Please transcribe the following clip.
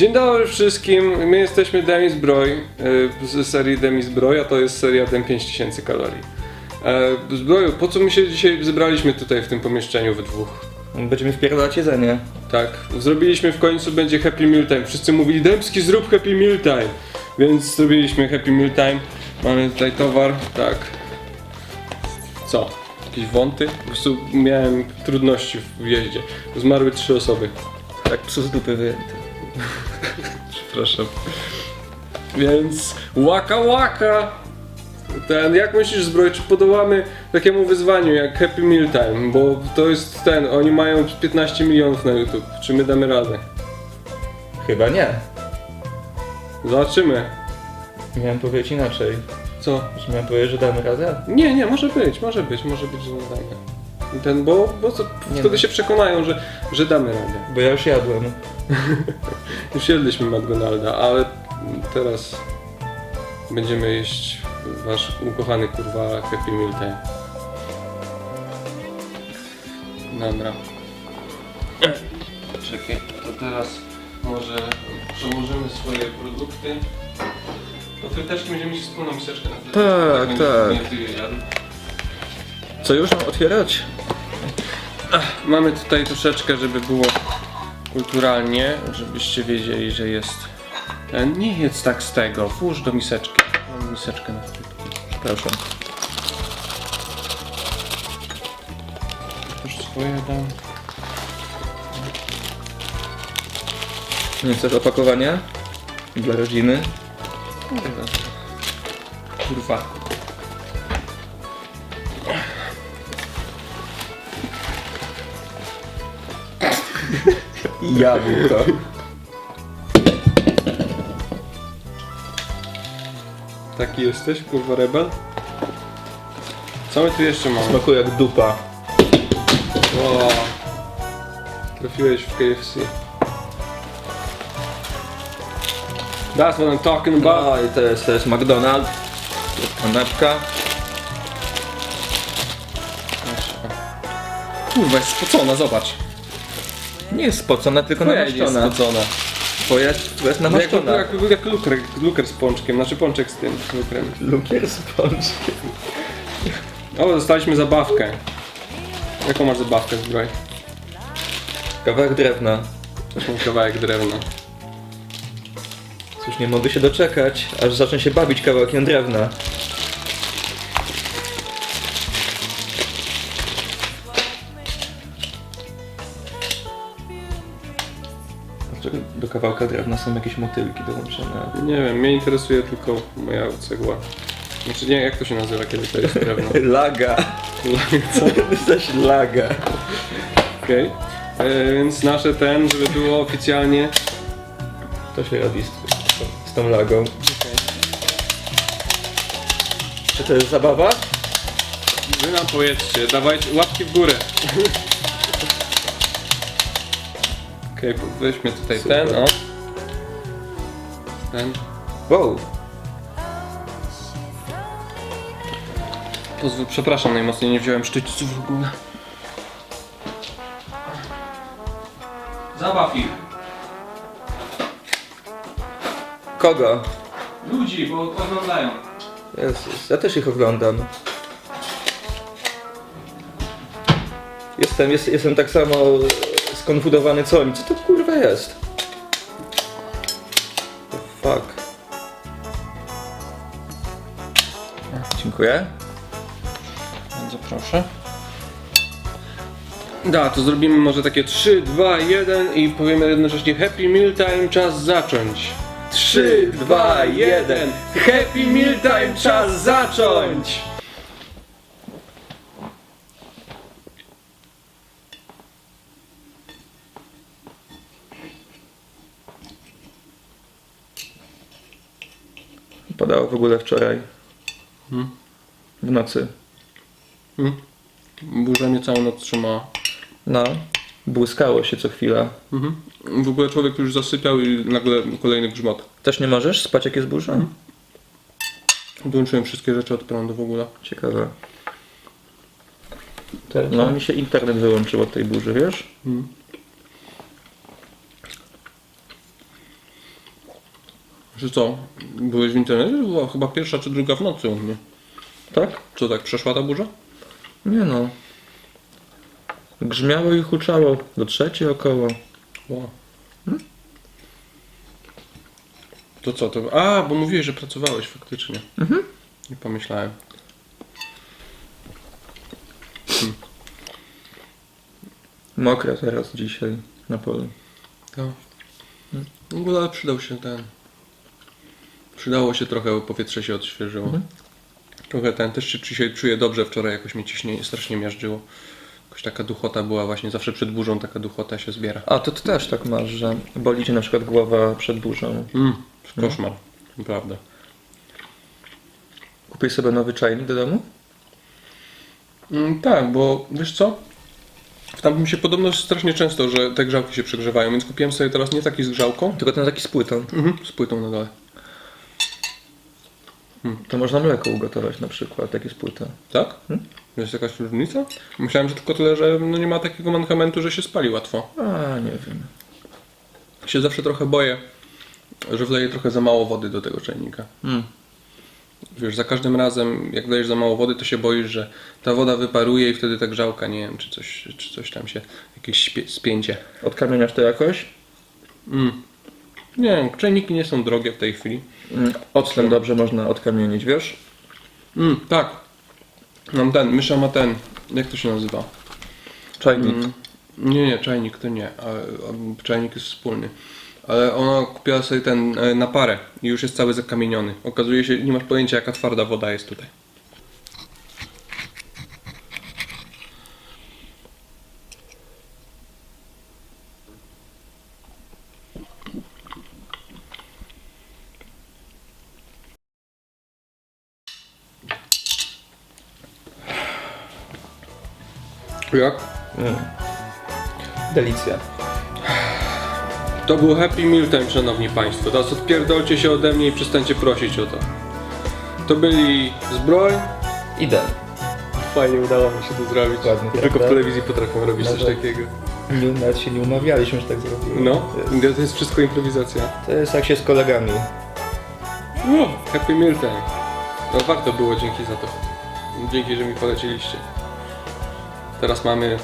Dzień dobry wszystkim, my jesteśmy Demis Zbroj y, z serii Demis Zbroj, a to jest seria Dem 5000 kalorii. E, Zbroju, po co my się dzisiaj zebraliśmy tutaj w tym pomieszczeniu we dwóch? Będziemy wpierdalać jedzenie. Tak, zrobiliśmy w końcu będzie Happy Meal Time. Wszyscy mówili, Dębski zrób Happy Meal Time. Więc zrobiliśmy Happy Meal Time. Mamy tutaj towar, tak. Co? Jakieś wąty? Po prostu miałem trudności w wjeździe. Zmarły trzy osoby. Tak psu z dupy wyjęty. Przepraszam. Więc łaka łaka! Ten, jak myślisz zbroj, czy podołamy takiemu wyzwaniu jak Happy Meal Time? Bo to jest ten, oni mają 15 milionów na YouTube. Czy my damy radę? Chyba nie. Zobaczymy. Miałem powiedzieć inaczej. Co? Że miałem powiedzieć, że damy radę? Nie, nie, może być, może być, może być, że nie damy. Ten, bo, bo co, wtedy no. się przekonają, że, że damy radę. Bo ja już jadłem. Już jedliśmy McDonalda, ale teraz będziemy jeść wasz ukochany kurwa Happy Meal Time. Dobra. Czekaj, to teraz może przełożymy swoje produkty. Do fryteczki będziemy mieć wspólną miseczkę na fryteczkę. Tak, tak. je jadł. Co już mam otwierać? Mamy tutaj troszeczkę, żeby było kulturalnie, żebyście wiedzieli, że jest. E, Nie jedz tak z tego, włóż do miseczki. Mam miseczkę na frytki. Przepraszam. Już swoje dam. Nie chcesz opakowania? Dla rodziny? Kurwa. Jabłko. Taki jesteś, kurwa rebel? Co my tu jeszcze mamy? Smakuje jak dupa. Wow. Trafiłeś w KFC. That's what I'm talking about. No i to jest, to jest McDonald's. Kanapka. Kurwa, jest spocona, zobacz. Nie jest spocona, tylko Twoja jest namaszczona. spocona. Twoja jest, twoja jest Jak, namaszczona. jak, jak luker, luker z pączkiem, znaczy pączek z tym lukrem. Lukier z pączkiem. O, dostaliśmy zabawkę. Jaką masz zabawkę, zbroj? Kawałek drewna. Też mam kawałek drewna. Cóż, nie mogę się doczekać, aż zacznę się bawić kawałkiem drewna. Dlaczego do kawałka drewna są jakieś motylki dołączone? Nie wiem, mnie interesuje tylko moja cegła. Znaczy nie, jak to się nazywa, kiedy to jest drewno? Laga. Co? Jesteś laga. Okej. E, Więc nasze ten, żeby było oficjalnie... To się robi z, z tą lagą. Czy to jest zabawa? Wy nam powiedzcie, dawajcie łapki w górę. Okej, weźmy tutaj Super. ten, o. Ten. Wow. Pozwól, przepraszam najmocniej, nie wziąłem sztyćców w ogóle. Zabaw ich. Kogo? Ludzi, bo oglądają. Jezus, ja też ich oglądam. Jestem, jest, jestem tak samo skonfudowany co oni. Co to kurwa jest? Fuck. Dziękuję. Bardzo proszę. Da, to zrobimy może takie 3, 2, 1 i powiemy jednocześnie Happy Meal Time, czas zacząć. 3, 2, 1 Happy Meal Time, czas zacząć! Padało w ogóle wczoraj. Hmm? W nocy. Hmm? Burza mnie całą noc trzymała. No. Błyskało się co chwila. Mhm. W ogóle człowiek już zasypiał i nagle kolejny grzmot. Też nie możesz spać jak jest burza? Wyłączyłem wszystkie rzeczy od prądu w ogóle. Ciekawe. No mi się internet wyłączył od tej burzy, wiesz? Mhm. Że co? Byłeś w internecie? To była chyba pierwsza czy druga w nocy u mnie. Tak? Co tak, przeszła ta burza? Nie no. Grzmiało i huczało do trzeciej około. Wow. To co to? A, bo mówiłeś, że pracowałeś faktycznie. Mhm. Nie pomyślałem. Mokre teraz dzisiaj na polu. To. No bo ale przydał się ten. Przydało się trochę, powietrze się odświeżyło. Mhm. Trochę ten, też się dzisiaj czuję dobrze, wczoraj jakoś mi ciśnie, strasznie miażdżyło. Jakoś taka duchota była właśnie, zawsze przed burzą taka duchota się zbiera. A to ty też tak masz, że boli cię na przykład głowa przed burzą. Mm, koszmar, naprawdę. Kupisz sobie nowy czajnik do domu? Mm, tak, bo wiesz co? W tamtym się podobno strasznie często, że te grzałki się przegrzewają, więc kupiłem sobie teraz nie taki z grzałką, Tylko ten taki z płytą. mhm. z płytą na dole. To można mleko ugotować na przykład, takie z płytą. Tak? Hmm? Jest jakaś różnica? Myślałem, że tylko tyle, że no nie ma takiego mankamentu, że się spali łatwo. A, nie wiem. Się zawsze trochę boję, że wleję trochę za mało wody do tego czajnika. Mm. Wiesz, za każdym razem, jak wlejesz za mało wody, to się boisz, że ta woda wyparuje i wtedy ta grzałka, nie wiem, czy coś, czy coś tam się, jakieś spięcie. Odkamieniasz to jakoś? Mm. Nie czajniki nie są drogie w tej chwili. Mm. Octem dobrze można odkamienić, wiesz? Mm, tak. Mam ten, mysza ma ten, jak to się nazywa? Czajnik. Mm, nie, nie, czajnik to nie, ale a, czajnik jest wspólny. Ale ona kupiła sobie ten e, na parę i już jest cały zakamieniony. Okazuje się, nie masz pojęcia jaka twarda woda jest tutaj. Jak? Mm. Delicja. To był Happy Meal Time, szanowni państwo. Teraz odpierdolcie się ode mnie i przestańcie prosić o to. To byli Zbroj. Idę. Fajnie udało mi się to zrobić. Ładnie, Tylko w prawda? telewizji potrafią robić coś takiego. Nie, nawet się nie umawialiśmy, że tak zrobimy. No, To jest, to jest wszystko improwizacja. to jest jak się z kolegami. No, Happy Meal Time. No warto było dzięki za to. Dzięki, że mi poleciliście. Teraz mamy